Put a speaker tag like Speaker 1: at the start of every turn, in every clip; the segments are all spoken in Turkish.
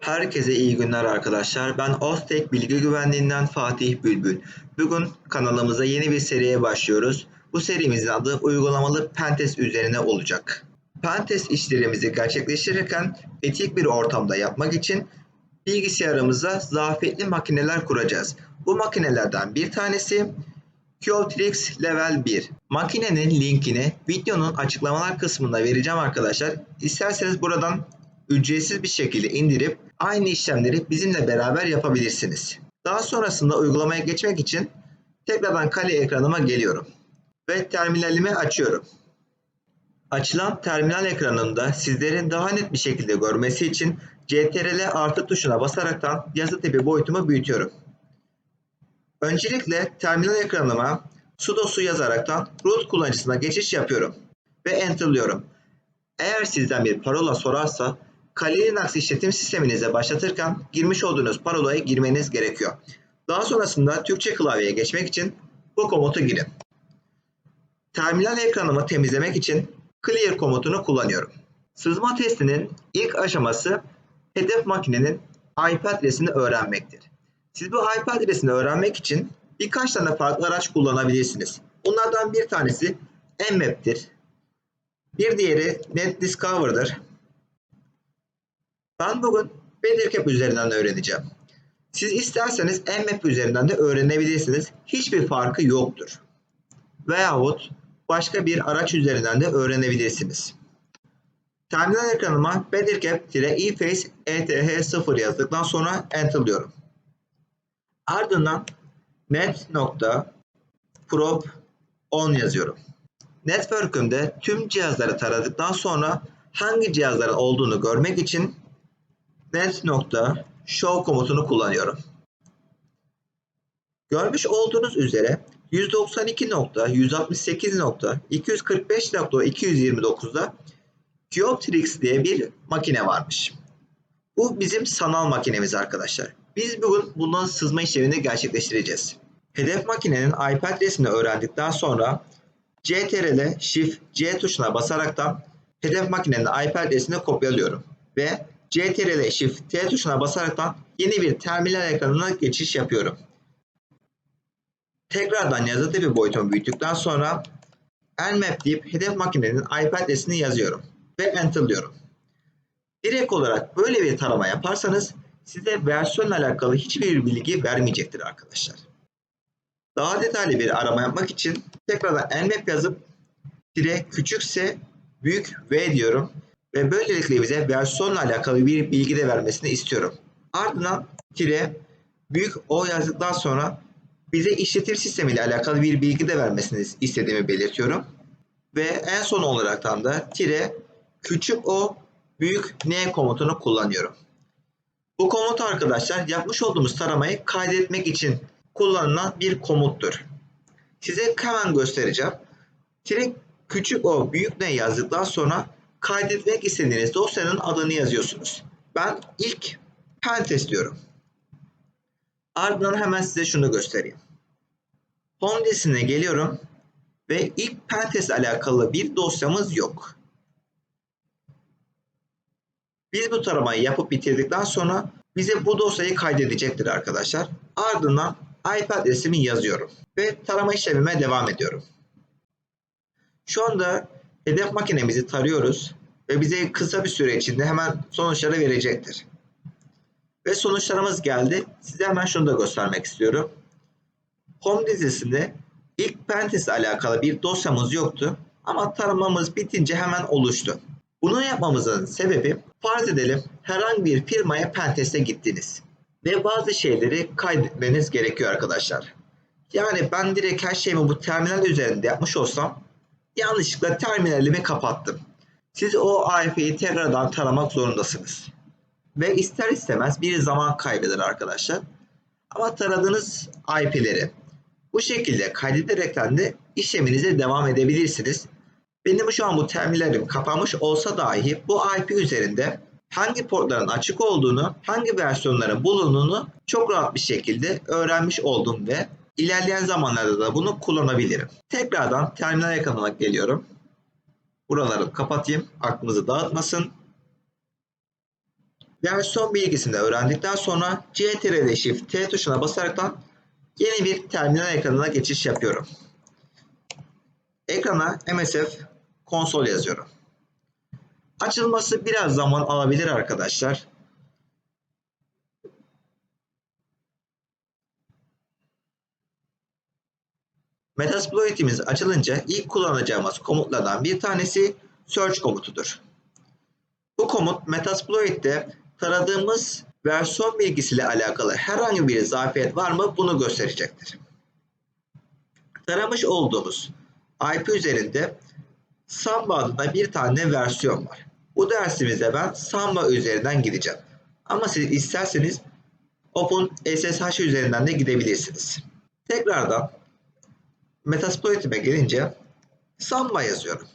Speaker 1: Herkese iyi günler arkadaşlar. Ben Ostek Bilgi Güvenliğinden Fatih Bülbül. Bugün kanalımıza yeni bir seriye başlıyoruz. Bu serimizin adı uygulamalı Pentest üzerine olacak. Pentest işlerimizi gerçekleştirirken etik bir ortamda yapmak için bilgisayarımıza zafiyetli makineler kuracağız. Bu makinelerden bir tanesi Qtrix Level 1. Makinenin linkini videonun açıklamalar kısmında vereceğim arkadaşlar. İsterseniz buradan ücretsiz bir şekilde indirip aynı işlemleri bizimle beraber yapabilirsiniz. Daha sonrasında uygulamaya geçmek için tekrardan kale ekranıma geliyorum ve terminalimi açıyorum. Açılan terminal ekranında sizlerin daha net bir şekilde görmesi için CTRL artı tuşuna basaraktan yazı tipi boyutumu büyütüyorum. Öncelikle terminal ekranıma sudosu yazaraktan root kullanıcısına geçiş yapıyorum ve enterlıyorum. Eğer sizden bir parola sorarsa Kali Linux işletim sisteminize başlatırken girmiş olduğunuz parolayı girmeniz gerekiyor. Daha sonrasında Türkçe klavyeye geçmek için bu komutu girin. Terminal ekranımı temizlemek için clear komutunu kullanıyorum. Sızma testinin ilk aşaması hedef makinenin IP adresini öğrenmektir. Siz bu IP adresini öğrenmek için birkaç tane farklı araç kullanabilirsiniz. Bunlardan bir tanesi Mmap'tir. Bir diğeri NetDiscover'dır. Ben bugün Bedircap üzerinden öğreneceğim. Siz isterseniz Mmap üzerinden de öğrenebilirsiniz. Hiçbir farkı yoktur. Veyahut başka bir araç üzerinden de öğrenebilirsiniz. Terminal ekranıma Bedircap-eface eth0 yazdıktan sonra enterlıyorum. Ardından net.prop 10 yazıyorum. Network'ümde tüm cihazları taradıktan sonra hangi cihazların olduğunu görmek için net.show komutunu kullanıyorum. Görmüş olduğunuz üzere 192.168.245.229'da Geoptrix diye bir makine varmış. Bu bizim sanal makinemiz arkadaşlar. Biz bugün bundan sızma işlemini gerçekleştireceğiz. Hedef makinenin IP adresini öğrendikten sonra CTRL Shift C tuşuna basaraktan hedef makinenin IP adresini kopyalıyorum ve CTRL Shift T tuşuna basaraktan yeni bir terminal ekranına geçiş yapıyorum. Tekrardan yazı tipi boyutumu büyüttükten sonra Nmap deyip hedef makinenin IP adresini yazıyorum ve enterlıyorum. Direkt olarak böyle bir tarama yaparsanız size versiyonla alakalı hiçbir bilgi vermeyecektir arkadaşlar. Daha detaylı bir arama yapmak için tekrardan nmap yazıp tire küçükse büyük V diyorum ve böylelikle bize versiyonla alakalı bir bilgi de vermesini istiyorum. Ardından tire büyük O yazdıktan sonra bize işletim sistemi ile alakalı bir bilgi de vermesini istediğimi belirtiyorum. Ve en son olaraktan da tire küçük O büyük N komutunu kullanıyorum. Bu komut arkadaşlar yapmış olduğumuz taramayı kaydetmek için kullanılan bir komuttur. Size hemen göstereceğim. Direkt küçük o büyük ne yazdıktan sonra kaydetmek istediğiniz dosyanın adını yazıyorsunuz. Ben ilk pentest diyorum. Ardından hemen size şunu göstereyim. Home dizisine geliyorum ve ilk pentest alakalı bir dosyamız yok. Biz bu taramayı yapıp bitirdikten sonra bize bu dosyayı kaydedecektir arkadaşlar. Ardından IP adresimi yazıyorum ve tarama işlemime devam ediyorum. Şu anda hedef makinemizi tarıyoruz ve bize kısa bir süre içinde hemen sonuçları verecektir. Ve sonuçlarımız geldi. Size hemen şunu da göstermek istiyorum. Home dizisinde ilk Pentest alakalı bir dosyamız yoktu ama taramamız bitince hemen oluştu. Bunu yapmamızın sebebi farz edelim herhangi bir firmaya pentest'e gittiniz ve bazı şeyleri kaydetmeniz gerekiyor arkadaşlar. Yani ben direkt her şeyimi bu terminal üzerinde yapmış olsam yanlışlıkla terminalimi kapattım. Siz o IP'yi tekrardan taramak zorundasınız. Ve ister istemez bir zaman kaybeder arkadaşlar. Ama taradığınız IP'leri bu şekilde kaydederekten de işleminize devam edebilirsiniz. Benim şu an bu terminalim kapanmış olsa dahi bu IP üzerinde hangi portların açık olduğunu, hangi versiyonların bulunduğunu çok rahat bir şekilde öğrenmiş oldum ve ilerleyen zamanlarda da bunu kullanabilirim. Tekrardan terminal ekranına geliyorum. Buraları kapatayım. Aklınızı dağıtmasın. Versiyon bilgisini öğrendikten sonra CTRL Shift T tuşuna basaraktan yeni bir terminal ekranına geçiş yapıyorum. Ekrana MSF konsol yazıyorum. Açılması biraz zaman alabilir arkadaşlar. Metasploit'imiz açılınca ilk kullanacağımız komutlardan bir tanesi search komutudur. Bu komut Metasploit'te taradığımız versiyon bilgisiyle alakalı herhangi bir zafiyet var mı bunu gösterecektir. Taramış olduğumuz IP üzerinde Samba adında bir tane versiyon var. Bu dersimizde ben Samba üzerinden gideceğim. Ama siz isterseniz Open SSH üzerinden de gidebilirsiniz. Tekrardan Metasploit'ime gelince Samba yazıyorum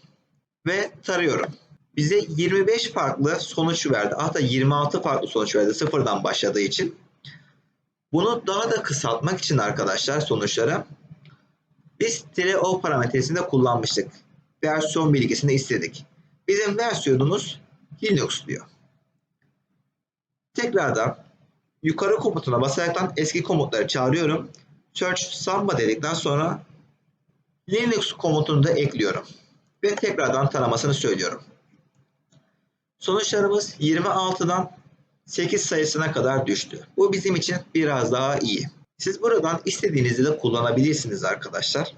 Speaker 1: ve tarıyorum. Bize 25 farklı sonuç verdi. Hatta 26 farklı sonuç verdi sıfırdan başladığı için. Bunu daha da kısaltmak için arkadaşlar sonuçlara biz tire-o parametresini de kullanmıştık. Versiyon bilgisini istedik. Bizim versiyonumuz Linux diyor. Tekrardan yukarı komutuna basaraktan eski komutları çağırıyorum. Search Samba dedikten sonra Linux komutunu da ekliyorum. Ve tekrardan taramasını söylüyorum. Sonuçlarımız 26'dan 8 sayısına kadar düştü. Bu bizim için biraz daha iyi. Siz buradan istediğinizi de kullanabilirsiniz arkadaşlar.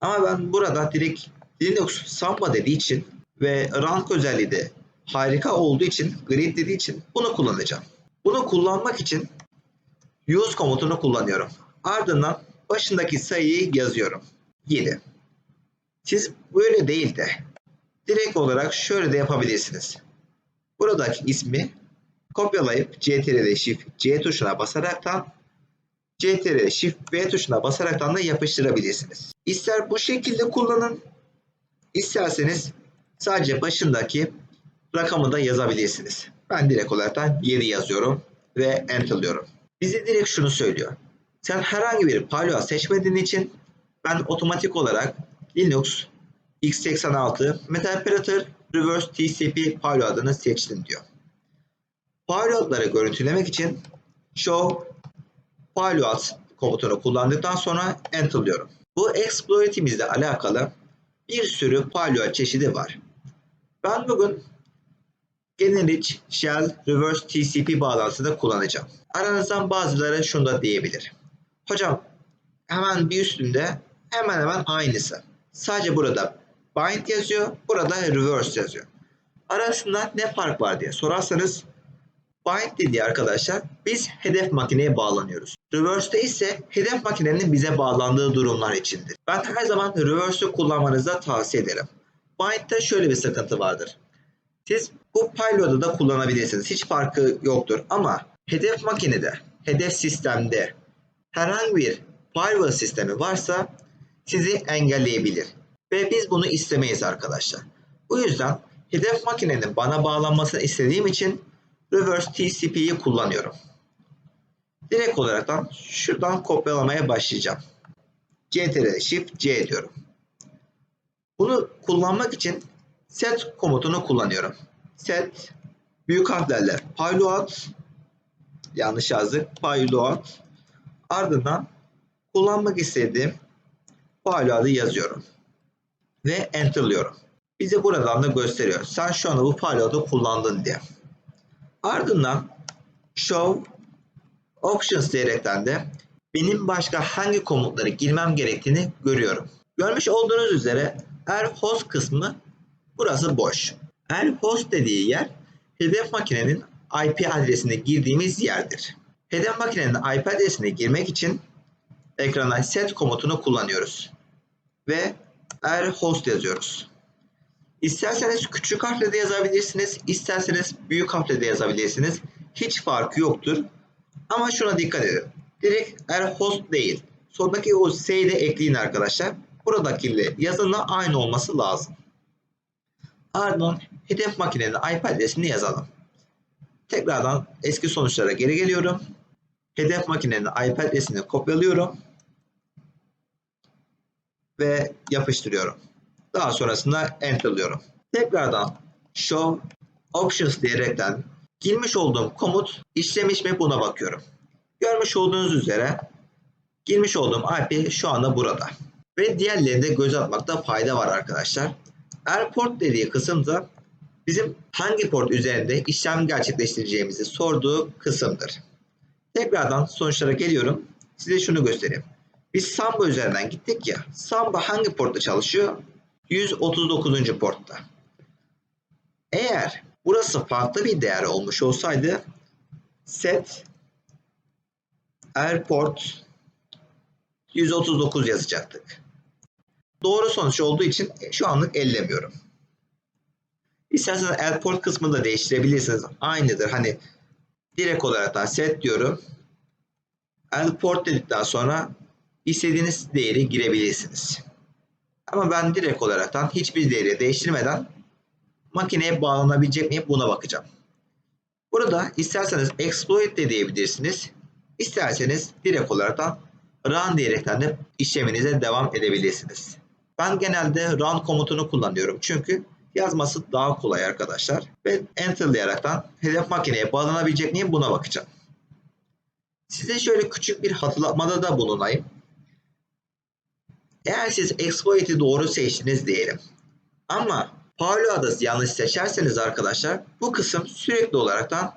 Speaker 1: Ama ben burada direkt Linux Samba dediği için ve rank özelliği de harika olduğu için, grid dediği için bunu kullanacağım. Bunu kullanmak için use komutunu kullanıyorum. Ardından başındaki sayıyı yazıyorum. 7. Siz böyle değil de direkt olarak şöyle de yapabilirsiniz. Buradaki ismi kopyalayıp CTRL Shift C tuşuna basaraktan CTRL Shift V tuşuna basaraktan da yapıştırabilirsiniz. İster bu şekilde kullanın, isterseniz sadece başındaki rakamı da yazabilirsiniz. Ben direkt olarak 7 yazıyorum ve enterlıyorum. Bize direkt şunu söylüyor. Sen herhangi bir palyo seçmediğin için ben otomatik olarak Linux x86 Metaperator Reverse TCP Palio adını seçtim diyor. Palio'ları görüntülemek için show Palio komutunu kullandıktan sonra enter'lıyorum. Bu exploit'imizle alakalı bir sürü Palio çeşidi var. Ben bugün Generic Shell Reverse TCP bağlantısını kullanacağım. Aranızdan bazıları şunu da diyebilir. Hocam hemen bir üstünde hemen hemen aynısı. Sadece burada bind yazıyor, burada reverse yazıyor. Arasında ne fark var diye sorarsanız bind dediği arkadaşlar biz hedef makineye bağlanıyoruz. Reverse'de ise hedef makinenin bize bağlandığı durumlar içindir. Ben her zaman reverse'ü kullanmanızı tavsiye ederim. Bind'de şöyle bir sıkıntı vardır. Siz bu payload'u da kullanabilirsiniz. Hiç farkı yoktur. Ama hedef makinede, hedef sistemde herhangi bir firewall sistemi varsa sizi engelleyebilir. Ve biz bunu istemeyiz arkadaşlar. Bu yüzden hedef makinenin bana bağlanmasını istediğim için Reverse TCP'yi kullanıyorum. Direkt olarak şuradan kopyalamaya başlayacağım. CTRL Shift C diyorum. Bunu kullanmak için set komutunu kullanıyorum. Set büyük harflerle payload yanlış yazdık. Payload ardından kullanmak istediğim payload'ı yazıyorum ve enterlıyorum. Bize buradan da gösteriyor. Sen şu anda bu payload'ı kullandın diye. Ardından show options diyerekten de benim başka hangi komutları girmem gerektiğini görüyorum. Görmüş olduğunuz üzere eğer host kısmı burası boş. Eğer host dediği yer hedef makinenin IP adresine girdiğimiz yerdir. Hedef makinenin IP adresine girmek için ekrana set komutunu kullanıyoruz. Ve er host yazıyoruz. İsterseniz küçük harfle de yazabilirsiniz, isterseniz büyük harfle de yazabilirsiniz. Hiç farkı yoktur. Ama şuna dikkat edin. Direkt er host değil. Sonraki o S'yi de ekleyin arkadaşlar. Buradakiyle yazınla aynı olması lazım. Ardından hedef makinenin IP adresini yazalım. Tekrardan eski sonuçlara geri geliyorum. Hedef makinenin IP adresini kopyalıyorum ve yapıştırıyorum. Daha sonrasında enterlıyorum. Tekrardan show options diyerekten girmiş olduğum komut işlemiş mi buna bakıyorum. Görmüş olduğunuz üzere girmiş olduğum IP şu anda burada. Ve diğerlerine de göz atmakta fayda var arkadaşlar. Airport dediği kısımda bizim hangi port üzerinde işlem gerçekleştireceğimizi sorduğu kısımdır. Tekrardan sonuçlara geliyorum. Size şunu göstereyim. Biz Samba üzerinden gittik ya. Samba hangi portta çalışıyor? 139. portta. Eğer burası farklı bir değer olmuş olsaydı set airport 139 yazacaktık. Doğru sonuç olduğu için şu anlık ellemiyorum. İsterseniz airport kısmını da değiştirebilirsiniz. Aynıdır. Hani direkt olarak da set diyorum. Airport dedikten sonra istediğiniz değeri girebilirsiniz. Ama ben direkt olaraktan hiçbir değeri değiştirmeden makineye bağlanabilecek miyim buna bakacağım. Burada isterseniz exploit de diyebilirsiniz. İsterseniz direkt olaraktan run diyerekten de işleminize devam edebilirsiniz. Ben genelde run komutunu kullanıyorum. Çünkü yazması daha kolay arkadaşlar. Ve enterlayaraktan hedef makineye bağlanabilecek miyim buna bakacağım. Size şöyle küçük bir hatırlatmada da bulunayım. Eğer siz exploit'i doğru seçtiniz diyelim. Ama Paulo adası yanlış seçerseniz arkadaşlar bu kısım sürekli olaraktan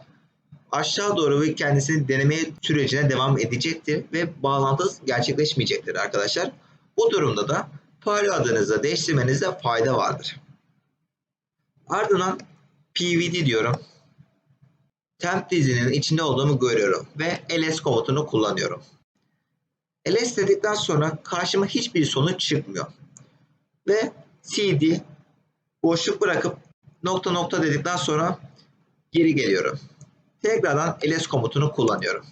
Speaker 1: aşağı doğru ve kendisini deneme sürecine devam edecektir ve bağlantı gerçekleşmeyecektir arkadaşlar. Bu durumda da Paulo adınızı değiştirmenizde fayda vardır. Ardından pvd diyorum. Temp dizinin içinde olduğumu görüyorum ve ls komutunu kullanıyorum. Ls dedikten sonra karşıma hiçbir sonuç çıkmıyor. Ve cd boşluk bırakıp nokta nokta dedikten sonra geri geliyorum. Tekrardan ls komutunu kullanıyorum.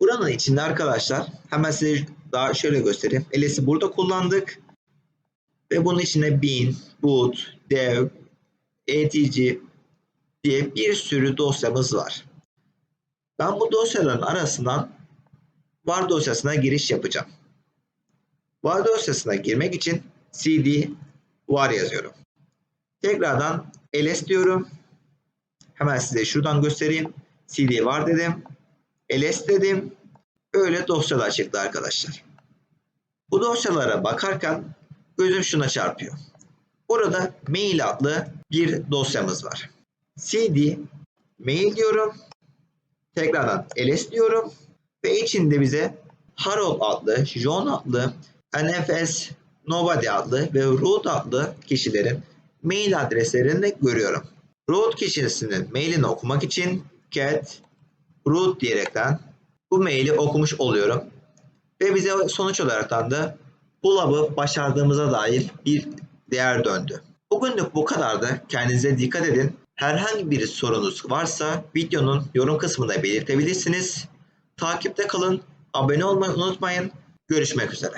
Speaker 1: Buranın içinde arkadaşlar hemen size daha şöyle göstereyim. ls'i burada kullandık. Ve bunun içinde bin, boot, dev, etc diye bir sürü dosyamız var. Ben bu dosyaların arasından var dosyasına giriş yapacağım. Var dosyasına girmek için cd var yazıyorum. Tekrardan ls diyorum. Hemen size şuradan göstereyim. cd var dedim. ls dedim. Böyle dosyalar çıktı arkadaşlar. Bu dosyalara bakarken gözüm şuna çarpıyor. Burada mail adlı bir dosyamız var. cd mail diyorum. Tekrardan ls diyorum. Ve içinde bize Harold adlı, John adlı, NFS Nobody adlı ve Root adlı kişilerin mail adreslerini görüyorum. Root kişisinin mailini okumak için cat root diyerekten bu maili okumuş oluyorum. Ve bize sonuç olaraktan da bulabı başardığımıza dair bir değer döndü. Bugünlük bu kadardı. Kendinize dikkat edin. Herhangi bir sorunuz varsa videonun yorum kısmında belirtebilirsiniz. Takipte kalın. Abone olmayı unutmayın. Görüşmek üzere.